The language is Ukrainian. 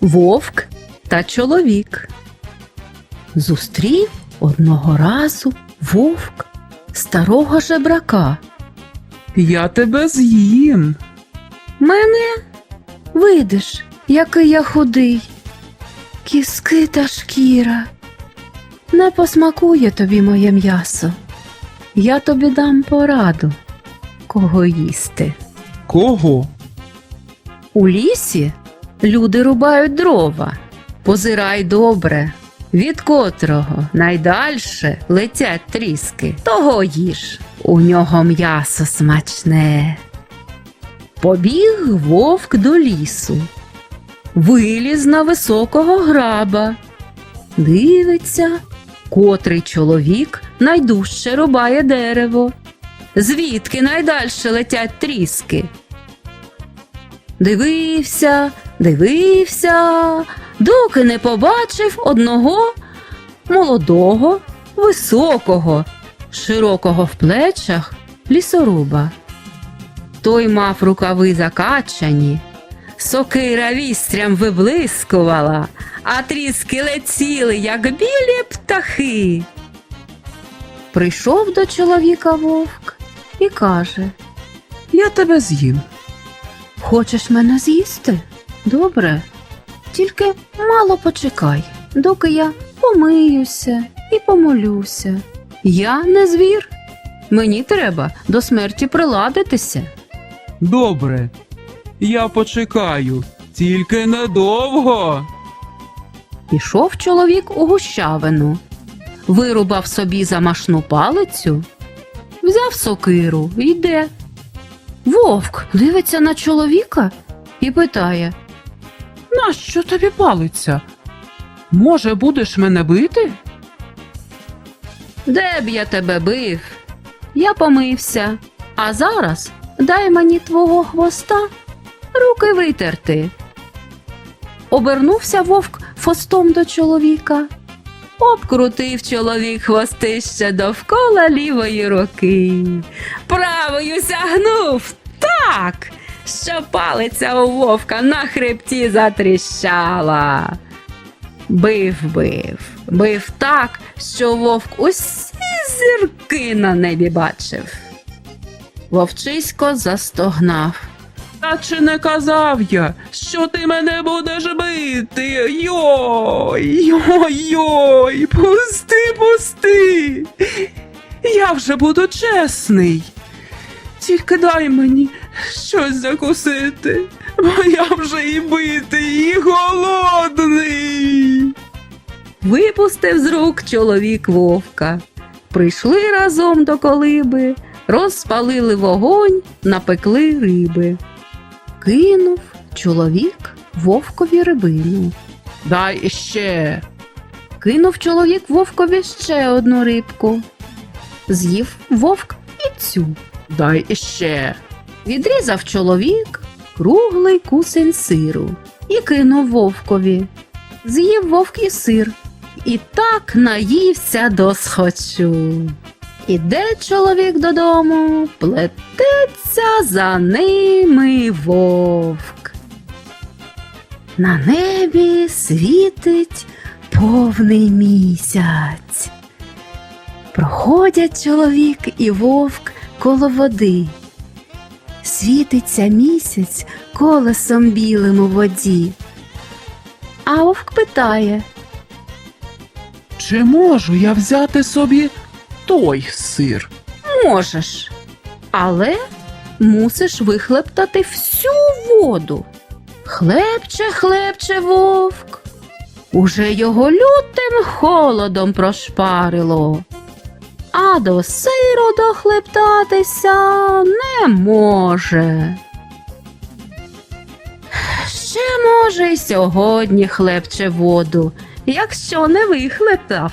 Вовк та чоловік. Зустрів одного разу вовк старого жебрака. Я тебе з'їм. Мене видиш, який я худий, кіски та шкіра. Не посмакує тобі моє м'ясо. Я тобі дам пораду, кого їсти. Кого? У лісі люди рубають дрова. Позирай добре, від котрого найдальше летять тріски, того їж. У нього м'ясо смачне. Побіг вовк до лісу, виліз на високого граба. Дивиться, котрий чоловік найдужче рубає дерево. Звідки найдальше летять тріски? Дивився, дивився, доки не побачив одного молодого, високого, широкого в плечах лісоруба. Той мав рукави закачані, сокира вістрям виблискувала, а тріски летіли, як білі птахи. Прийшов до чоловіка вовк і каже Я тебе з'їм. Хочеш мене з'їсти? Добре. Тільки мало почекай, доки я помиюся і помолюся. Я не звір. Мені треба до смерті приладитися. Добре. Я почекаю, тільки недовго. Пішов чоловік у гущавину, вирубав собі замашну палицю, взяв сокиру йде. Вовк дивиться на чоловіка і питає Нащо тобі палиця? Може, будеш мене бити? Де б я тебе бив? Я помився, а зараз дай мені твого хвоста руки витерти. Обернувся вовк фостом до чоловіка. Обкрутив чоловік хвостище довкола лівої руки. Правою сягнув так, що палиця у вовка на хребті затріщала. Бив, бив, бив так, що вовк усі зірки на небі бачив. Вовчисько застогнав. Та чи не казав я, що ти мене будеш бити? Йой, йой, йой, пусти, пусти. Я вже буду чесний. Тільки дай мені щось закусити, бо я вже і битий, і голодний. Випустив з рук чоловік вовка. Прийшли разом до колиби, розпалили вогонь, напекли риби. Кинув чоловік вовкові рибину. Дай ще. Кинув чоловік вовкові ще одну рибку. З'їв вовк і цю. Дай ще. Відрізав чоловік круглий кусень сиру і кинув вовкові. З'їв вовк і сир, і так наївся до схочу. Іде чоловік додому, плететься за ними вовк. На небі світить повний місяць. Проходять чоловік і вовк коло води. Світиться місяць колесом білим у воді. А вовк питає Чи можу я взяти собі той сир? Можеш, але мусиш вихлептати всю воду. Хлебче, хлебче вовк. Уже його лютим холодом прошпарило. А до сиру дохлептатися не може. Ще може й сьогодні хлебче воду, якщо не вихлептав.